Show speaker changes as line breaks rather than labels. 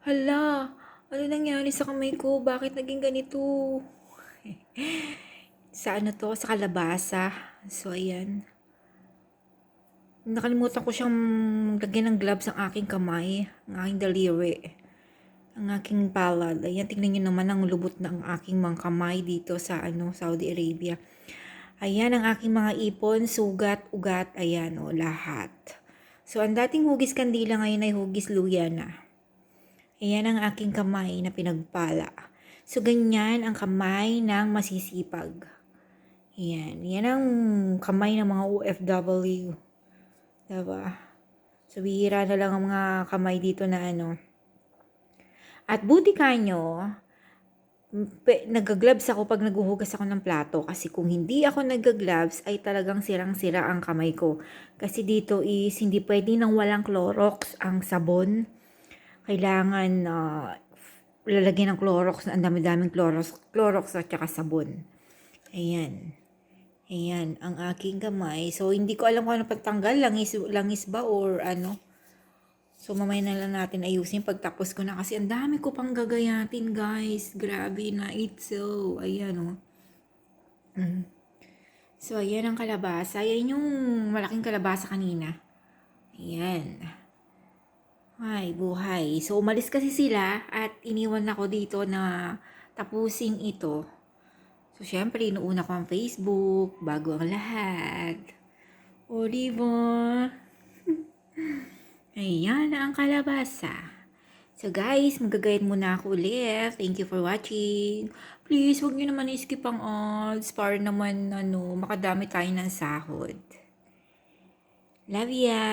Hala, ano nangyari sa kamay ko? Bakit naging ganito? sa ano to? Sa kalabasa. So, ayan. Nakalimutan ko siyang lagyan ng gloves ang aking kamay, ang aking daliri, ang aking palad. Ayan, tingnan niyo naman ang lubot na ang aking mga kamay dito sa ano, Saudi Arabia. Ayan ang aking mga ipon, sugat, ugat, ayan o, lahat. So, ang dating hugis kandila ngayon ay hugis luya na. Ayan ang aking kamay na pinagpala. So, ganyan ang kamay ng masisipag. Ayan. Yan ang kamay ng mga OFW. Diba? So, bihira na lang ang mga kamay dito na ano. At buti ka nyo, nagagloves ako pag naguhugas ako ng plato. Kasi kung hindi ako nagagloves, ay talagang sirang-sira ang kamay ko. Kasi dito is hindi pwede nang walang Clorox ang sabon. Kailangan uh, lalagyan ng Clorox. Ang dami-daming Clorox, Clorox at saka sabon. Ayan. Ayan, ang aking kamay. So, hindi ko alam kung ano pagtanggal. Langis, langis ba or ano. So, mamaya na lang natin ayusin pagtapos ko na. Kasi ang dami ko pang gagayatin, guys. Grabe na itso. Ayan, oh. Mm. So, ayan ang kalabasa. Ayan yung malaking kalabasa kanina. Ayan. Ay, buhay. So, umalis kasi sila at iniwan ako dito na tapusin ito. So, syempre, inuuna ko ang Facebook bago ang lahat. O, diba? Ayan na ang kalabasa. So, guys, magagayad muna ako ulit. Thank you for watching. Please, huwag nyo naman i-skip ang odds para naman, ano, makadami tayo ng sahod. Love ya!